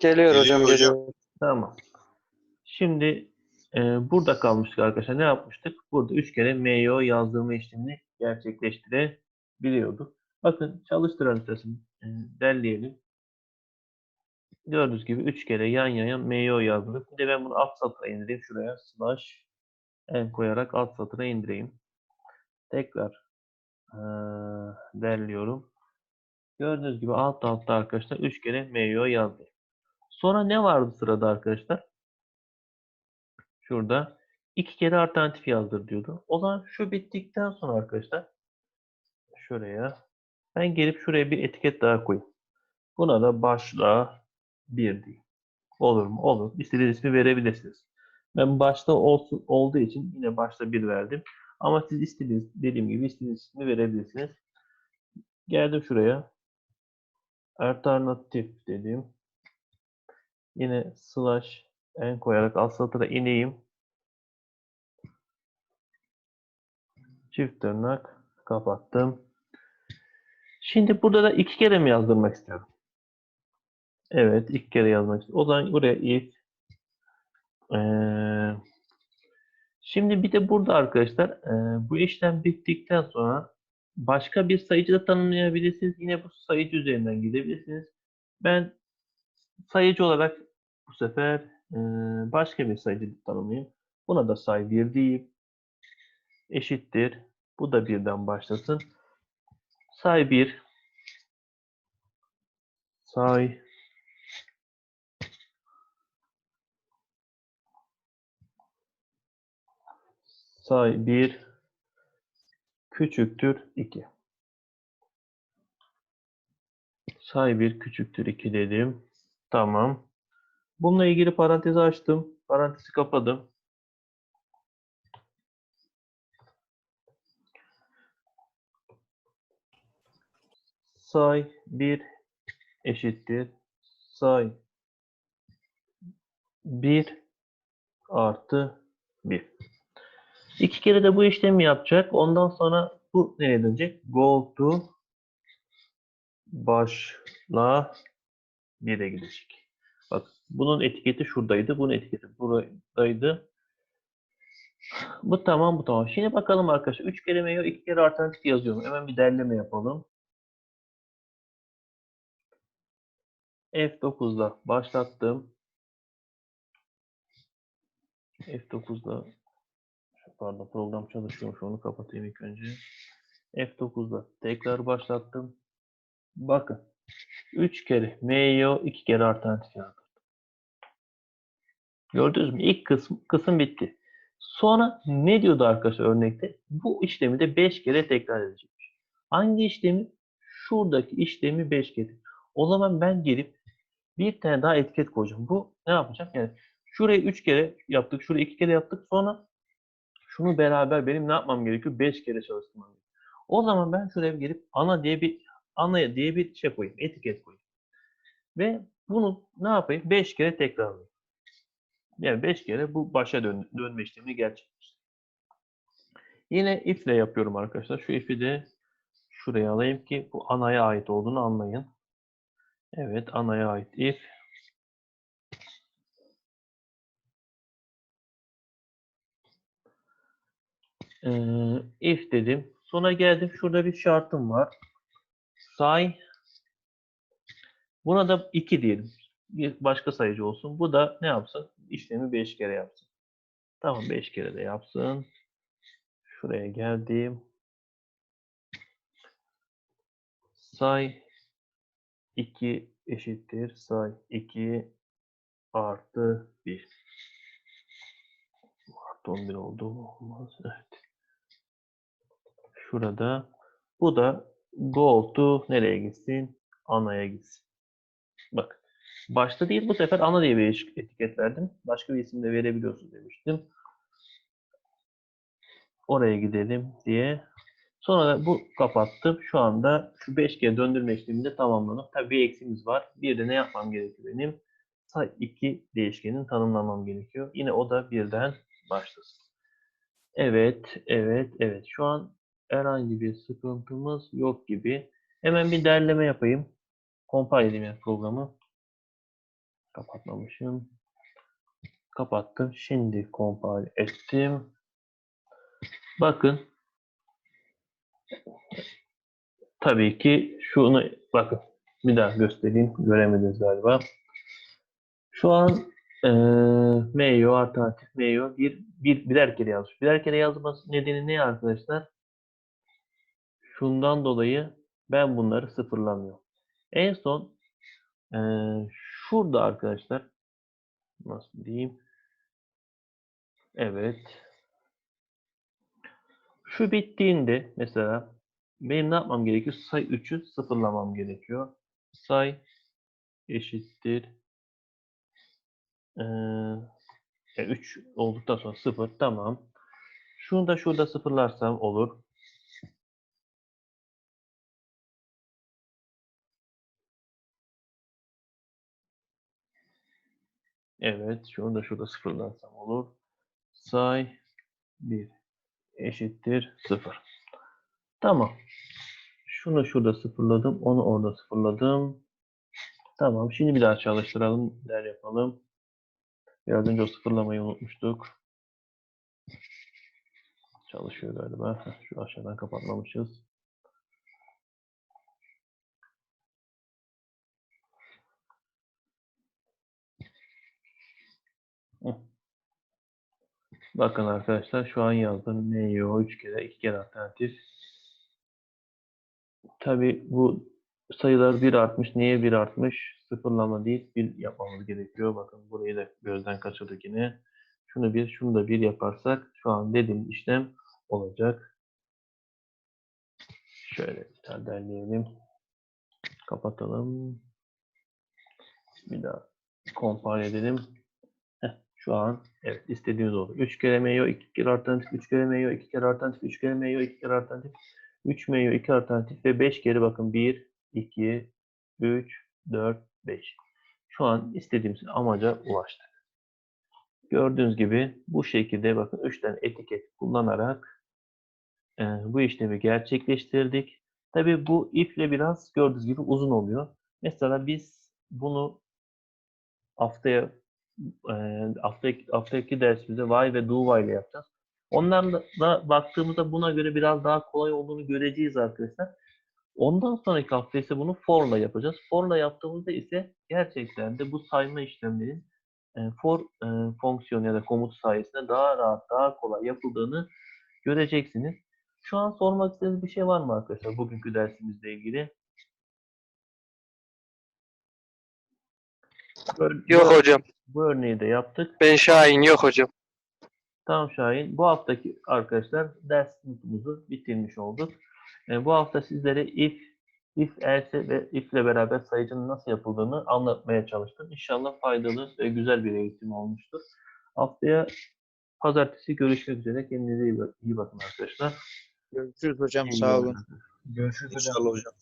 Geliyor hocam Geliyor. Tamam. Şimdi e, burada kalmıştık arkadaşlar. Ne yapmıştık? Burada 3 kere MYO yazdırma işlemini gerçekleştirebiliyorduk. Bakın çalıştır haritasını e, derleyelim. Gördüğünüz gibi 3 kere yan yana MYO yazdık. Bir de ben bunu alt satıra indireyim. Şuraya slash en koyarak alt satıra indireyim. Tekrar e, derliyorum. Gördüğünüz gibi alt altta arkadaşlar 3 kere MYO yazdım. Sonra ne vardı sırada arkadaşlar? Şurada iki kere alternatif yazdır diyordu. O zaman şu bittikten sonra arkadaşlar şuraya ben gelip şuraya bir etiket daha koyayım. Buna da başlığa 1 diyeyim. Olur mu? Olur. İstediğiniz ismi verebilirsiniz. Ben başta olsun, olduğu için yine başta 1 verdim. Ama siz istediğiniz, dediğim gibi istediğiniz ismi verebilirsiniz. Geldim şuraya. Alternatif dedim. Yine slash en koyarak alt satıra ineyim. Çift tırnak kapattım. Şimdi burada da iki kere mi yazdırmak istiyorum? Evet, iki kere yazmak istiyorum. O zaman buraya if eee, şimdi bir de burada arkadaşlar eee, bu işlem bittikten sonra başka bir sayıcı da tanımlayabilirsiniz. Yine bu sayıcı üzerinden gidebilirsiniz. Ben sayıcı olarak bu sefer eee, başka bir sayıcı tanımlayayım. Buna da say 1 deyip eşittir. Bu da birden başlasın. Say 1 say say 1 küçüktür 2. Say 1 küçüktür 2 dedim. Tamam. Bununla ilgili parantezi açtım. Parantezi kapadım. Say 1 eşittir. Say 1 artı 1. İki kere de bu işlemi yapacak. Ondan sonra bu nereye dönecek? Go to başla 1'e gidecek. Bak bunun etiketi şuradaydı. Bunun etiketi buradaydı. Bu tamam bu tamam. Şimdi bakalım arkadaşlar. 3 kere mail 2 kere alternatif yazıyorum. Hemen bir derleme yapalım. F9'da başlattım. F9'da pardon program çalışıyormuş onu kapatayım ilk önce. F9'da tekrar başlattım. Bakın 3 kere MYO 2 kere alternatif yazdım. Gördünüz mü? İlk kısım, kısım bitti. Sonra ne diyordu arkadaşlar örnekte? Bu işlemi de 5 kere tekrar edecekmiş. Hangi işlemi? Şuradaki işlemi 5 kere. O zaman ben gelip bir tane daha etiket koyacağım. Bu ne yapacak? Yani şurayı 3 kere yaptık, şurayı 2 kere yaptık. Sonra şunu beraber benim ne yapmam gerekiyor? 5 kere çalıştırmam gerekiyor. O zaman ben şuraya gelip ana diye bir ana diye bir şey koyayım, etiket koyayım. Ve bunu ne yapayım? 5 kere tekrarlayayım. Yani 5 kere bu başa dön dönme işlemini gerçekleştireyim. Yine if ile yapıyorum arkadaşlar. Şu if'i de şuraya alayım ki bu anaya ait olduğunu anlayın. Evet, anaya ait if. Ee, if dedim. Sonra geldim. Şurada bir şartım var. Say. Buna da 2 diyelim. Bir başka sayıcı olsun. Bu da ne yapsın? İşlemi 5 kere yapsın. Tamam 5 kere de yapsın. Şuraya geldim. Say 2 eşittir. Say 2 artı 1. Artı 11 oldu? Olmaz. Evet. Şurada. Bu da go nereye gitsin? Anaya gitsin. Bak. Başta değil bu sefer ana diye bir etiket verdim. Başka bir isim de verebiliyorsun demiştim. Oraya gidelim diye. Sonra da bu kapattım. Şu anda şu 5 kere döndürme işleminde tamamlanır. Tabii bir eksimiz var. Bir de ne yapmam gerekiyor benim? Say 2 değişkenin tanımlamam gerekiyor. Yine o da birden başlasın. Evet, evet, evet. Şu an herhangi bir sıkıntımız yok gibi. Hemen bir derleme yapayım. Compile edeyim yani programı. Kapatmamışım. Kapattım. Şimdi compile ettim. Bakın. Tabii ki şunu bakın. Bir daha göstereyim. Göremediniz galiba. Şu an eee Mayo alternatif Mayo bir, bir birer kere yazmış. Birer kere yazması nedeni ne arkadaşlar? Şundan dolayı ben bunları sıfırlamıyorum. En son eee, şurada arkadaşlar nasıl diyeyim? Evet. Şu bittiğinde mesela benim ne yapmam gerekiyor? Say 3'ü sıfırlamam gerekiyor. Say eşittir eee 3 olduktan sonra 0 tamam. Şunu da şurada sıfırlarsam olur. Evet, şunu da şurada sıfırlarsam olur. Say 1 eşittir 0. Tamam. Şunu şurada sıfırladım, onu orada sıfırladım. Tamam, şimdi bir daha çalıştıralım, der yapalım. Biraz önce o sıfırlamayı unutmuştuk. Çalışıyor galiba. Şu aşağıdan kapatmamışız. Bakın arkadaşlar şu an yazdım. Neo 3 kere 2 kere alternatif. Tabi bu sayılar 1 artmış. Niye 1 artmış? Sıfırlama değil. 1 yapmamız gerekiyor. Bakın burayı da gözden kaçırdık yine. Şunu 1, şunu da 1 yaparsak şu an dediğim işlem olacak. Şöyle bir tane derleyelim. Kapatalım. Bir daha compile edelim. Şu an evet istediğimiz oldu. 3 kere mayo, 2 kere alternatif, 3 kere mayo, 2 kere alternatif, 3 kere mayo, 2 kere alternatif, 3 mayo, 2 alternatif ve 5 kere bakın 1, 2, 3, 4, 5. Şu an istediğimiz amaca ulaştık. Gördüğünüz gibi bu şekilde bakın 3 tane etiket kullanarak e, bu işlemi gerçekleştirdik. Tabii bu if ile biraz gördüğünüz gibi uzun oluyor. Mesela biz bunu haftaya e, haftaki, haftaki dersimizde why ve do while ile yapacağız. Onlarla da baktığımızda buna göre biraz daha kolay olduğunu göreceğiz arkadaşlar. Ondan sonraki hafta ise bunu for ile yapacağız. For ile yaptığımızda ise gerçekten de bu sayma işlemlerin for e, fonksiyonu ya da komutu sayesinde daha rahat, daha kolay yapıldığını göreceksiniz. Şu an sormak istediğiniz bir şey var mı arkadaşlar bugünkü dersimizle ilgili? Gör- Yok bu- hocam. Bu örneği de yaptık. Ben Şahin yok hocam. Tamam Şahin. Bu haftaki arkadaşlar ders sınıfımızı bitirmiş olduk. E, bu hafta sizlere if, if else ve if ile beraber sayıcının nasıl yapıldığını anlatmaya çalıştım. İnşallah faydalı ve güzel bir eğitim olmuştur. Haftaya pazartesi görüşmek üzere. Kendinize iyi, bak- iyi bakın arkadaşlar. Görüşürüz hocam. İyi Sağ olun. Görüşürüz hocam. İnşallah hocam.